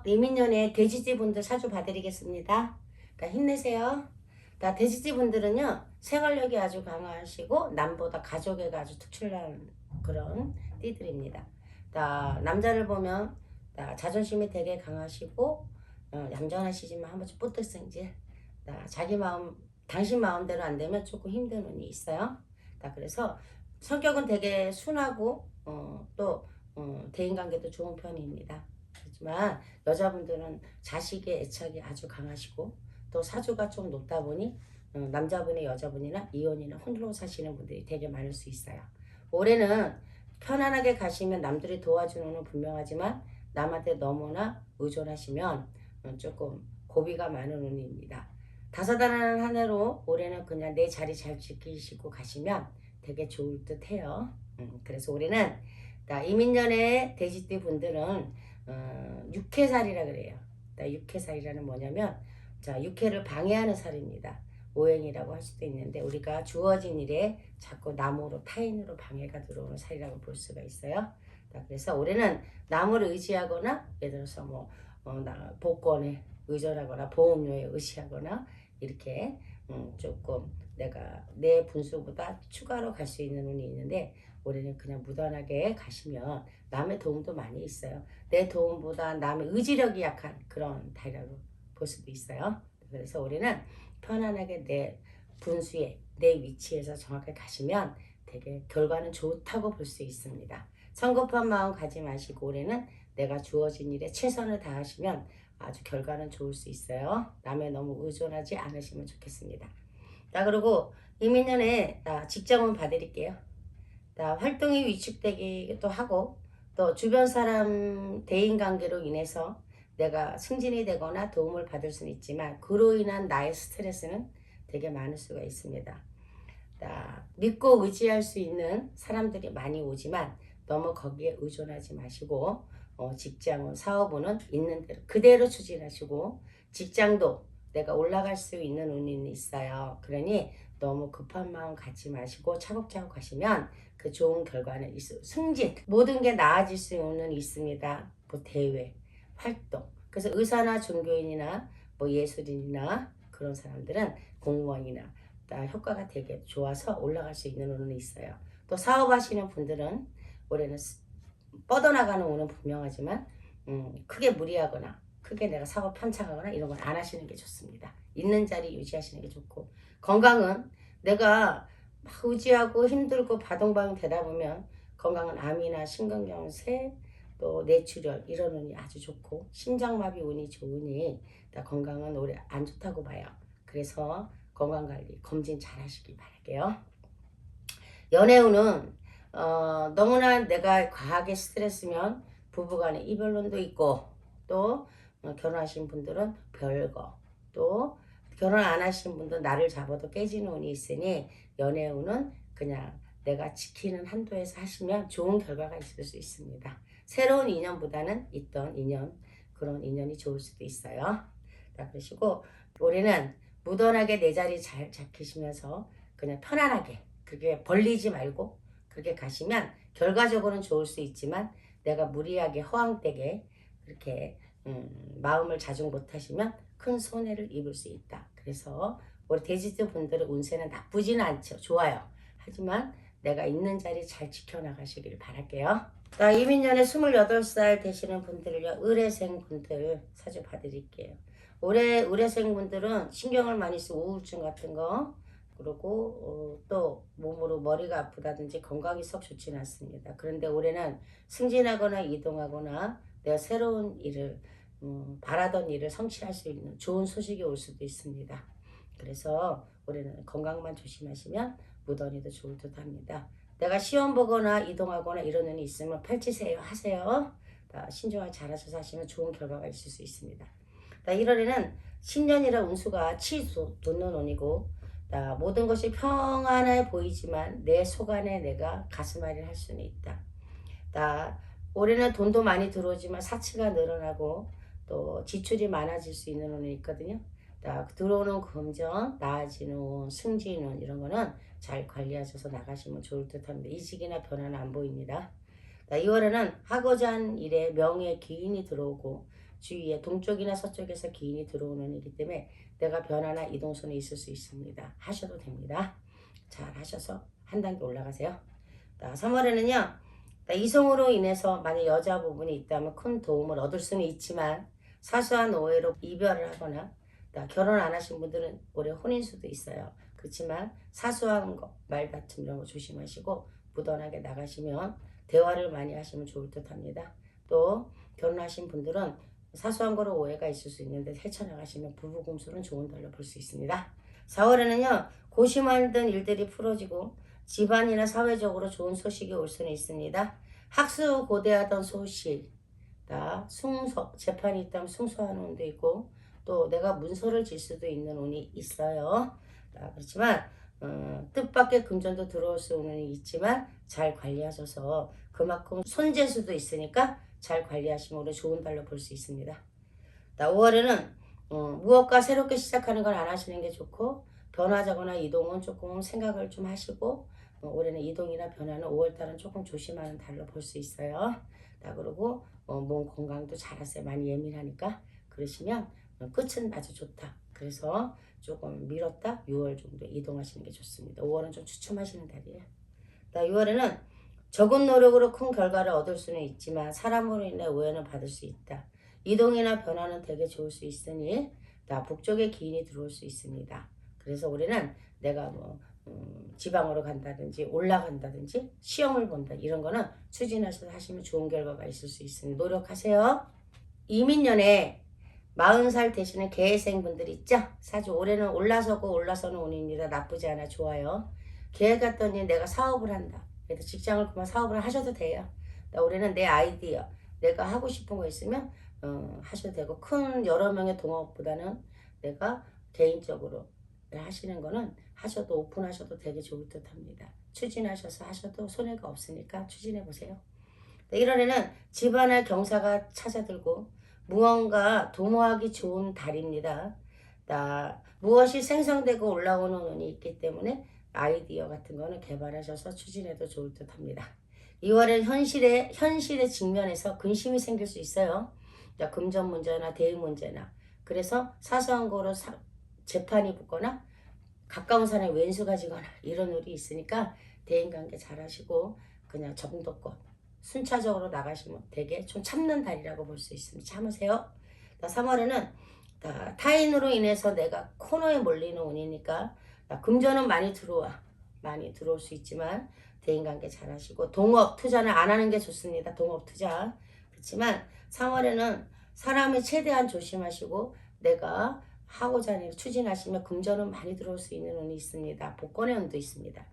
안녕하세요. 리민년의 돼지집 분들 사주 봐드리겠습니다. 자, 힘내세요. 자, 돼지집 분들은요, 생활력이 아주 강하시고, 남보다 가족애가 아주 특출난 그런 띠들입니다. 자, 남자를 보면, 자, 자존심이 되게 강하시고, 어, 얌전하시지만 한 번씩 뿌듯생질. 자, 자기 마음, 당신 마음대로 안 되면 조금 힘든 운이 있어요. 자, 그래서 성격은 되게 순하고, 어, 또, 어, 대인관계도 좋은 편입니다. 하지만 여자분들은 자식의 애착이 아주 강하시고 또 사주가 좀 높다 보니 어, 남자분의 여자분이나 이혼이나 홀로 사시는 분들이 되게 많을 수 있어요. 올해는 편안하게 가시면 남들이 도와주는 건 분명하지만 남한테 너무나 의존하시면 어, 조금 고비가 많은 운입니다. 다사다난한 한 해로 올해는 그냥 내 자리 잘 지키시고 가시면 되게 좋을 듯 해요. 음, 그래서 올해는 자, 이민년의 돼지띠 분들은 어, 육해살이라 그래요. 자, 육해살이라는 뭐냐면 자, 육해를 방해하는 살입니다. 오행이라고 할 수도 있는데 우리가 주어진 일에 자꾸 나무로 타인으로 방해가 들어오는 살이라고 볼 수가 있어요. 자, 그래서 올해는 나무를 의지하거나 예를 들어서 뭐 어, 나, 복권에 의존하거나 보험료에 의지하거나 이렇게 음, 조금 내가 내 분수보다 추가로 갈 수 있는 운이 있는데 올해는 그냥 무던하게 가시면 남의 도움도 많이 있어요. 내 도움보다 남의 의지력이 약한 그런 달이라고 볼 수도 있어요. 그래서 올해는 편안하게 내 분수에 내 위치에서 정확하게 가시면 되게 결과는 좋다고 볼 수 있습니다. 성급한 마음 가지 마시고 올해는 내가 주어진 일에 최선을 다하시면 아주 결과는 좋을 수 있어요. 남에 너무 의존하지 않으시면 좋겠습니다. 자 그리고 이민년에 나 직장은 봐드릴게요. 자 활동이 위축되기도 하고 또 주변 사람 대인 관계로 인해서 내가 승진이 되거나 도움을 받을 수는 있지만 그로 인한 나의 스트레스는 되게 많을 수가 있습니다. 자, 믿고 의지할 수 있는 사람들이 많이 오지만 너무 거기에 의존하지 마시고 어, 직장은 사업은 있는 대로 그대로 추진하시고 직장도 내가 올라갈 수 있는 운이 있어요. 그러니 너무 급한 마음 갖지 마시고 차곡차곡 하시면 그 좋은 결과는 있어. 승진 모든 게 나아질 수는 있습니다. 뭐 대회, 활동. 그래서 의사나 종교인이나 뭐 예술인이나 그런 사람들은 공무원이나 다 효과가 되게 좋아서 올라갈 수 있는 운은 있어요. 또 사업하시는 분들은 올해는 스- 뻗어나가는 운은 분명하지만 음, 크게 무리하거나 크게 내가 사업 편차하거나 이런 건안 하시는 게 좋습니다. 있는 자리 유지하시는 게 좋고 건강은 내가 막 의지하고 힘들고 바동바동 되다 보면 건강은 암이나 심근경색 또 뇌출혈 이런 운이 아주 좋고 심장마비 운이 좋으니 나 건강은 올해 안 좋다고 봐요. 그래서 건강관리 검진 잘 하시기 바랄게요. 연애운은 어, 너무나 내가 과하게 스트레스면 부부간에 이별론도 있고 또 어, 결혼하신 분들은 별거 또 결혼 안 하신 분들 나를 잡아도 깨지는 운이 있으니 연애운은 그냥 내가 지키는 한도에서 하시면 좋은 결과가 있을 수 있습니다. 새로운 인연보다는 있던 인연 그런 인연이 좋을 수도 있어요. 자 그러시고 올해는 무던하게 내 자리 잘 지키시면서 그냥 편안하게 그게 벌리지 말고 그렇게 가시면 결과적으로는 좋을 수 있지만 내가 무리하게 허황되게 그렇게 음, 마음을 자중 못하시면 큰 손해를 입을 수 있다. 그래서 우리 돼지들 분들의 운세는 나쁘지는 않죠. 좋아요. 하지만 내가 있는 자리 잘 지켜나가시길 바랄게요. 자, 이민년에 28살 되시는 분들을요, 의뢰생 분들 사주 봐드릴게요. 올해 의뢰생 분들은 신경을 많이 쓰고 우울증 같은 거, 그리고 어, 또 몸으로 머리가 아프다든지 건강이 썩 좋지는 않습니다. 그런데 올해는 승진하거나 이동하거나 내가 새로운 일을 음, 바라던 일을 성취할 수 있는 좋은 소식이 올 수도 있습니다. 그래서 올해는 건강만 조심하시면 무던히도 좋을 듯 합니다. 내가 시험 보거나 이동하거나 이런 운이 있으면 펼치세요. 하세요. 자, 신중하게 잘하셔서 하시면 좋은 결과가 있을 수 있습니다. 자, 1월에는 신년이라 운수가 치수 돋는 운이고 자, 모든 것이 평안해 보이지만 내 속 안에 내가 가슴앓이를 할 수는 있다. 자, 올해는 돈도 많이 들어오지만 사치가 늘어나고 또 지출이 많아질 수 있는 운이 있거든요. 자, 들어오는 금전, 나아지는 운, 승진 운 이런 거는 잘 관리하셔서 나가시면 좋을 듯합니다. 이직이나 변화는 안 보입니다. 자, 2월에는 하고자 하는 일에 명예 기인이 들어오고 주위에 동쪽이나 서쪽에서 기인이 들어오는 일이기 때문에 내가 변화나 이동선이 있을 수 있습니다. 하셔도 됩니다. 잘 하셔서 한 단계 올라가세요. 자, 3월에는요. 이성으로 인해서 만약 여자 부분이 있다면 큰 도움을 얻을 수는 있지만 사소한 오해로 이별을 하거나 나 결혼 안 하신 분들은 올해 혼인 수도 있어요. 그렇지만 사소한 거, 말다툼 이런 거 조심하시고 무던하게 나가시면 대화를 많이 하시면 좋을 듯 합니다. 또 결혼하신 분들은 사소한 거로 오해가 있을 수 있는데 헤쳐나가시면 부부금술은 좋은 달로 볼 수 있습니다. 4월에는요 고심하던 일들이 풀어지고 집안이나 사회적으로 좋은 소식이 올 수는 있습니다. 학수 고대하던 소식, 나 승소 재판이 있다면 승소하는 운도 있고 또 내가 문서를 질 수도 있는 운이 있어요. 자, 그렇지만 어, 뜻밖의 금전도 들어올 수는 있지만 잘 관리하셔서 그만큼 손재 수도 있으니까 잘 관리하시면 올해 좋은 달로 볼 수 있습니다. 자, 5월에는 어, 무엇과 새롭게 시작하는 건안 하시는 게 좋고 변화자거나 이동은 조금 생각을 좀 하시고 어, 올해는 이동이나 변화는 5월달은 조금 조심하는 달로 볼 수 있어요. 자, 그리고 어, 몸 건강도 잘하세요. 많이 예민하니까 그러시면 어, 끝은 아주 좋다. 그래서 조금 미뤘다 6월 정도 이동하시는 게 좋습니다. 5월은 좀 추첨하시는 달이에요. 자, 6월에는 적은 노력으로 큰 결과를 얻을 수는 있지만 사람으로 인해 오해는 받을 수 있다. 이동이나 변화는 되게 좋을 수 있으니 나 북쪽에 기인이 들어올 수 있습니다. 그래서 올해는 내가 뭐 음, 지방으로 간다든지 올라간다든지 시험을 본다 이런 거는 추진하셔서 하시면 좋은 결과가 있을 수 있으니 노력하세요. 이민년에 40살 되시는 계획생분들 있죠? 사실 올해는 올라서고 올라서는 운입니다. 나쁘지 않아 좋아요. 계획 같더니 내가 사업을 한다. 그래서 직장을 그만 사업을 하셔도 돼요. 나 올해는 내 아이디어, 내가 하고 싶은 거 있으면 어, 하셔도 되고 큰 여러 명의 동업보다는 내가 개인적으로 하시는 거는 하셔도 오픈하셔도 되게 좋을 듯 합니다. 추진하셔서 하셔도 손해가 없으니까 추진해 보세요. 1월에는 집안의 경사가 찾아들고 무언가 도모하기 좋은 달입니다. 나 무엇이 생성되고 올라오는 운이 있기 때문에 아이디어 같은 거는 개발하셔서 추진해도 좋을 듯 합니다. 2월엔 현실에 현실의 직면에서 근심이 생길 수 있어요. 자, 금전 문제나 대응 문제나 그래서 사소한 거로 사, 재판이 붙거나 가까운 사람이 왼수 가 지거나 이런 일이 있으니까 대인관계 잘 하시고 그냥 정도껏 순차적으로 나가시면 되게 좀 참는 달이라고 볼 수 있습니다. 참으세요. 3월에는 타인으로 인해서 내가 코너에 몰리는 운이니까 금전은 많이 들어와. 많이 들어올 수 있지만 대인관계 잘 하시고 동업 투자는 안 하는 게 좋습니다. 동업 투자. 그렇지만 3월에는 사람을 최대한 조심하시고 내가 하고자 하는 일 추진하시면 금전은 많이 들어올 수 있는 운이 있습니다. 복권의 운도 있습니다.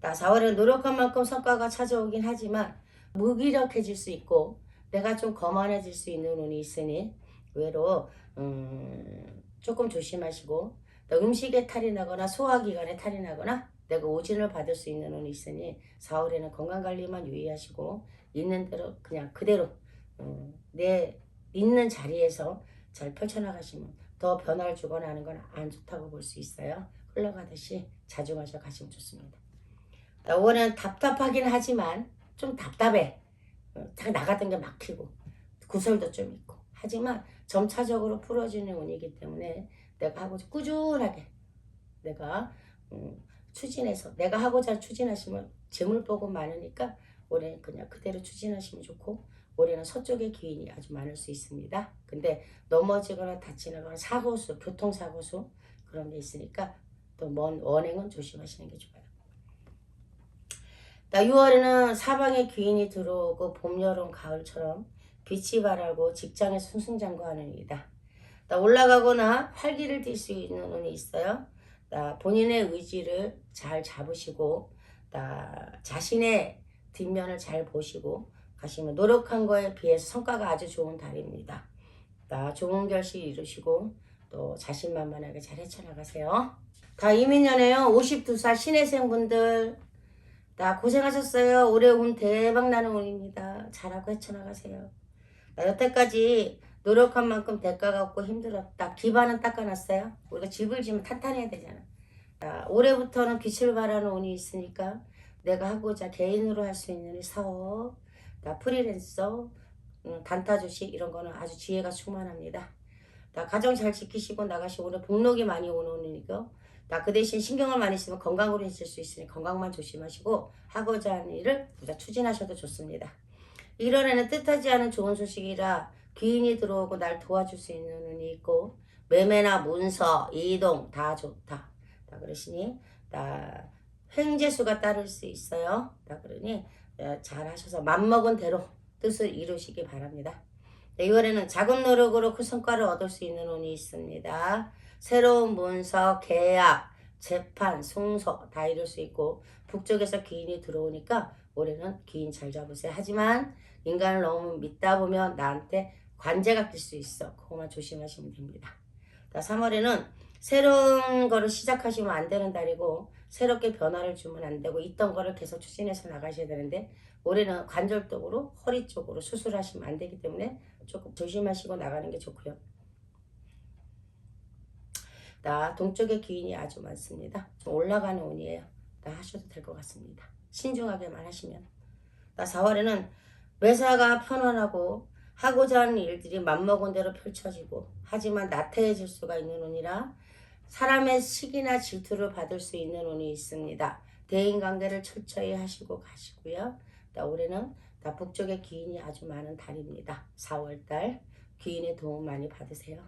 나 4월에 노력한 만큼 성과가 찾아오긴 하지만 무기력해질 수 있고 내가 좀 거만해질 수 있는 운이 있으니 외로 음, 조금 조심하시고 또 음식에 탈이 나거나 소화기관에 탈이 나거나 내가 오진을 받을 수 있는 운이 있으니 4월에는 건강관리만 유의하시고 있는 대로 그냥 그대로 음, 내 있는 자리에서 잘 펼쳐나가시면 더 변화를 주거나 하는 건 안 좋다고 볼 수 있어요. 흘러가듯이 자중하셔 가시면 좋습니다. 5월은 답답하긴 하지만 좀 답답해. 어, 다 나갔던 게 막히고 구설도 좀 있고 하지만 점차적으로 풀어지는 운이기 때문에 내가 하고 꾸준하게 내가 음, 추진해서 내가 하고자 추진하시면 재물복은 많으니까 올해 그냥 그대로 추진하시면 좋고 올해는 서쪽의 기인이 아주 많을 수 있습니다. 근데 넘어지거나 다치거나 사고수, 교통사고수 그런 게 있으니까 또 먼 원행은 조심하시는 게 좋아요. 나 6월에는 사방에 귀인이 들어오고 봄, 여름, 가을처럼 빛이 바라고 직장에 승승장구하는 일이다. 나 올라가거나 활기를 띨 수 있는 운이 있어요. 나 본인의 의지를 잘 잡으시고 다 자신의 뒷면을 잘 보시고 가시면 노력한 거에 비해서 성과가 아주 좋은 달입니다. 다 좋은 결실 이루시고 또 자신만만하게 잘 헤쳐나가세요. 다 이민년에요. 52살 신혜생 분들 다 고생하셨어요. 올해 운 대박 나는 운입니다. 잘하고 헤쳐나가세요. 나 여태까지 노력한 만큼 대가가 없고 힘들었다. 기반은 닦아놨어요. 우리가 집을 지으면 탄탄해야 되잖아. 자, 올해부터는 빛을 발하는 운이 있으니까 내가 하고자 개인으로 할 수 있는 이 사업, 나 프리랜서, 음, 단타 주식 이런 거는 아주 지혜가 충만합니다. 나 가정 잘 지키시고 나가시고 오늘 복록이 많이 오는 운이니까 나그 대신 신경을 많이 쓰면 건강으로 있을 수 있으니 건강만 조심하시고 하고자 하는 일을 보다 추진하셔도 좋습니다. 1월에는 뜻하지 않은 좋은 소식이라 귀인이 들어오고 날 도와줄 수 있는 운이 있고 매매나 문서, 이동 다 좋다. 다 그러시니 나 횡재수가 따를 수 있어요. 다 그러니 어, 잘 하셔서 맘먹은 대로 뜻을 이루시기 바랍니다. 네, 2월에는 작은 노력으로 큰 성과를 얻을 수 있는 운이 있습니다. 새로운 문서, 계약, 재판, 송서 다 이룰 수 있고 북쪽에서 귀인이 들어오니까 올해는 귀인 잘 잡으세요. 하지만 인간을 너무 믿다 보면 나한테 관제가 낄 수 있어. 그거만 조심하시면 됩니다. 자, 3월에는 새로운 거를 시작하시면 안 되는 달이고 새롭게 변화를 주면 안 되고 있던 거를 계속 추진해서 나가셔야 되는데 올해는 관절 쪽으로 허리 쪽으로 수술하시면 안 되기 때문에 조금 조심하시고 나가는 게 좋고요. 나 동쪽에 기인이 아주 많습니다. 좀 올라가는 운이에요. 나 하셔도 될 것 같습니다. 신중하게만 하시면. 나 4월에는 매사가 편안하고 하고자 하는 일들이 맘먹은 대로 펼쳐지고 하지만 나태해질 수가 있는 운이라 사람의 시기나 질투를 받을 수 있는 운이 있습니다. 대인관계를 철저히 하시고 가시고요. 나 올해는 나 북쪽에 기인이 아주 많은 달입니다. 4월달 귀인의 도움 많이 받으세요.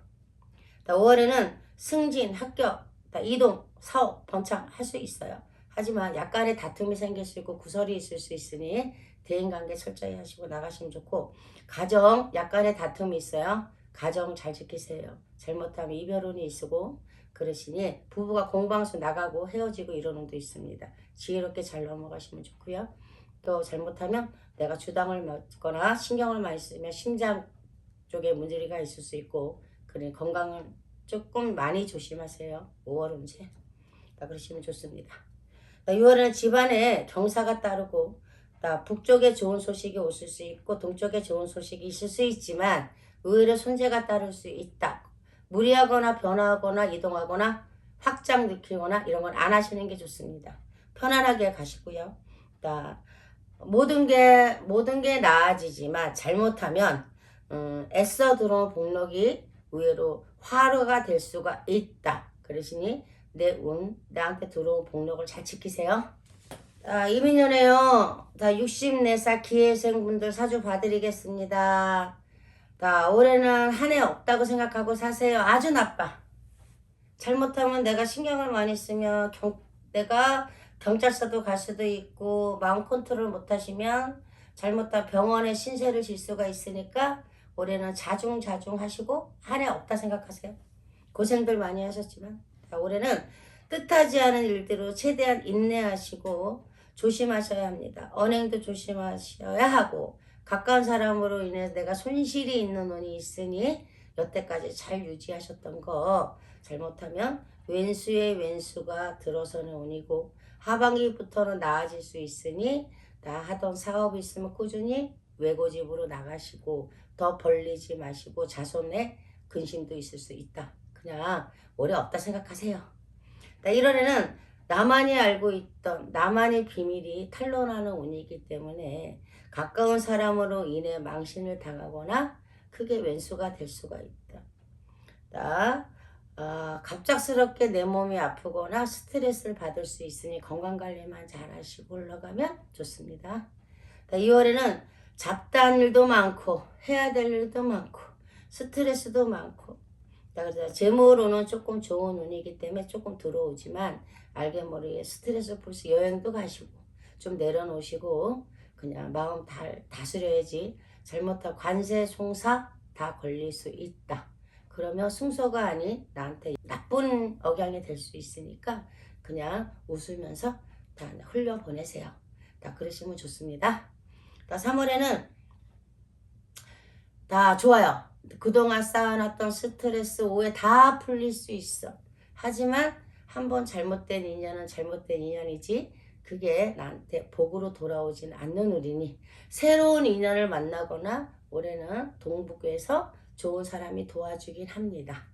나 5월에는 승진, 합격, 나 이동, 사업, 번창 할 수 있어요. 하지만 약간의 다툼이 생길 수 있고 구설이 있을 수 있으니 대인관계 철저히 하시고 나가시면 좋고 가정 약간의 다툼이 있어요. 가정 잘 지키세요. 잘못하면 이별운이 있고 그러시니 부부가 공방수 나가고 헤어지고 이런 운도 있습니다. 지혜롭게 잘 넘어가시면 좋고요. 또 잘못하면 내가 주당을 맞거나 신경을 많이 쓰면 심장 쪽에 문제가 있을 수 있고 그래 건강을 조금 많이 조심하세요. 5월 운세. 나 그러시면 좋습니다. 6월에는 집안에 경사가 따르고 나 북쪽에 좋은 소식이 오실 수 있고 동쪽에 좋은 소식이 있을 수 있지만 의외로 손재가 따를 수 있다. 무리하거나 변화하거나 이동하거나 확장 느끼거나 이런 건 안 하시는 게 좋습니다. 편안하게 가시고요. 나 모든 게 모든 게 나아지지만 잘못하면 음, 애써 들어온 복록이 의외로 화로가 될 수가 있다. 그러시니 내 운, 나한테 들어온 복록을 잘 지키세요. 자, 이민년에요. 자, 64살 기회생분들 사주 봐드리겠습니다. 자, 올해는 한 해 없다고 생각하고 사세요. 아주 나빠. 잘못하면 내가 신경을 많이 쓰면 경, 내가 경찰서도 갈 수도 있고 마음 컨트롤 못 하시면 잘못하면 병원에 신세를 질 수가 있으니까 올해는 자중자중 하시고 한 해 없다 생각하세요. 고생들 많이 하셨지만 자, 올해는 뜻하지 않은 일대로 최대한 인내하시고 조심하셔야 합니다. 언행도 조심하셔야 하고 가까운 사람으로 인해서 내가 손실이 있는 운이 있으니 여태까지 잘 유지하셨던 거 잘못하면 왼수의 왼수가 들어서는 운이고 하반기부터는 나아질 수 있으니 나 하던 사업이 있으면 꾸준히 외고집으로 나가시고 더 벌리지 마시고 자손의 근심도 있을 수 있다. 그냥 오래 없다 생각하세요. 나 1월에는 나만이 알고 있던 나만의 비밀이 탄로나는 운이기 때문에 가까운 사람으로 인해 망신을 당하거나 크게 왼수가 될 수가 있다. 나 아, 갑작스럽게 내 몸이 아프거나 스트레스를 받을 수 있으니 건강관리만 잘 하시고 올라가면 좋습니다. 2월에는 잡다한 일도 많고 해야 될 일도 많고 스트레스도 많고 그래서 재물로는 조금 좋은 운이기 때문에 조금 들어오지만 알게 모르게 스트레스 풀수 여행도 가시고 좀 내려놓으시고 그냥 마음 다, 다스려야지 잘못하면 관세 송사 다 걸릴 수 있다. 그러면 승소가 아닌 나한테 나쁜 억양이 될 수 있으니까 그냥 웃으면서 다 흘려 보내세요. 다 그러시면 좋습니다. 다 3월에는 다 좋아요. 그동안 쌓아놨던 스트레스, 오해 다 풀릴 수 있어. 하지만 한번 잘못된 인연은 잘못된 인연이지 그게 나한테 복으로 돌아오진 않는 우리니 새로운 인연을 만나거나 올해는 동북에서 좋은 사람이 도와주긴 합니다.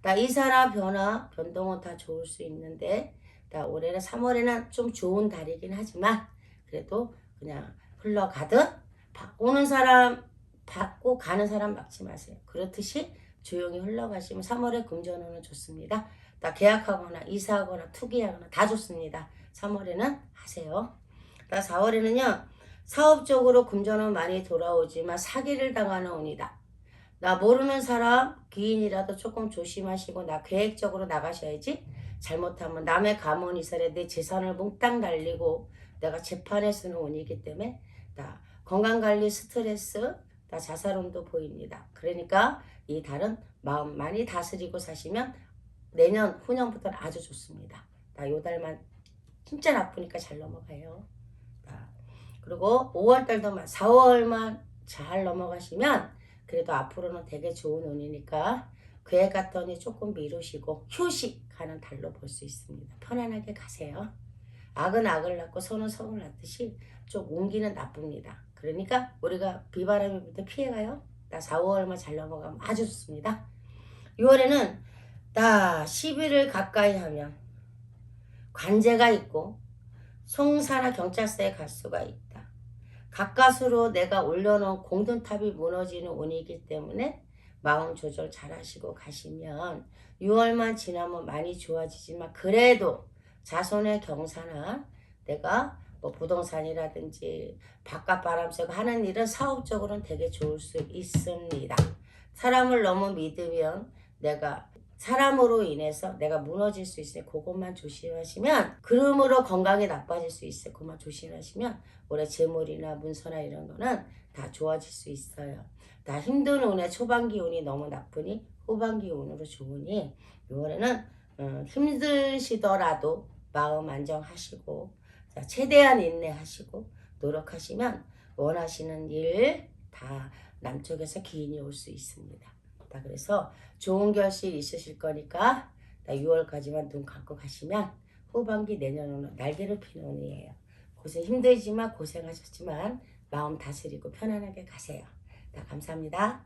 나 이사나 변화, 변동은 다 좋을 수 있는데 나 올해는 3월에는 좀 좋은 달이긴 하지만 그래도 그냥 흘러가듯 바- 오는 사람 받고 가는 사람 막지 마세요. 그렇듯이 조용히 흘러가시면 3월에 금전운은 좋습니다. 나 계약하거나 이사하거나 투기하거나 다 좋습니다. 3월에는 하세요. 나 4월에는요. 사업적으로 금전은 많이 돌아오지만 사기를 당하는 운이다. 나 모르는 사람 귀인이라도 조금 조심하시고 나 계획적으로 나가셔야지. 잘못하면 남의 가문 이설에 내 재산을 몽땅 날리고 내가 재판에 쓰는 운이기 때문에 나 건강관리 스트레스 나 자살운도 보입니다. 그러니까 이 달은 마음 많이 다스리고 사시면 내년 후년부터는 아주 좋습니다. 나 요 달만 진짜 나쁘니까 잘 넘어가요. 나 그리고 5월달도 4월만 잘 넘어가시면 그래도 앞으로는 되게 좋은 운이니까 계획 같더니 조금 미루시고 휴식하는 달로 볼 수 있습니다. 편안하게 가세요. 악은 악을 낳고 선은 선을 낳듯이 좀 옮기는 나쁩니다. 그러니까 우리가 비바람이 불때 피해가요. 나 4, 5월만 잘 넘어가면 아주 좋습니다. 6월에는 나 10일을 가까이 하면 관제가 있고 송사나 경찰서에 갈 수가 있다. 가까스로 내가 올려놓은 공든탑이 무너지는 운이기 때문에 마음 조절 잘 하시고 가시면 6월만 지나면 많이 좋아지지만 그래도 자손의 경사나 내가 뭐 부동산이라든지 바깥 바람 쐬고 하는 일은 사업적으로는 되게 좋을 수 있습니다. 사람을 너무 믿으면 내가 사람으로 인해서 내가 무너질 수 있으니 그것만 조심하시면 그러므로 건강이 나빠질 수 있어요. 그것만 조심하시면 올해 재물이나 문서나 이런 거는 다 좋아질 수 있어요. 다 힘든 운에 초반기 운이 너무 나쁘니 후반기 운으로 좋으니 6월에는 음, 힘드시더라도 마음 안정하시고 자, 최대한 인내하시고 노력하시면 원하시는 일 다 남쪽에서 기인이 올 수 있습니다. 자, 그래서 좋은 결실 있으실 거니까 6월까지만 눈 감고 가시면 후반기 내년은 날개를 피는 운이에요. 고생 힘들지만 고생하셨지만 마음 다스리고 편안하게 가세요. 자, 감사합니다.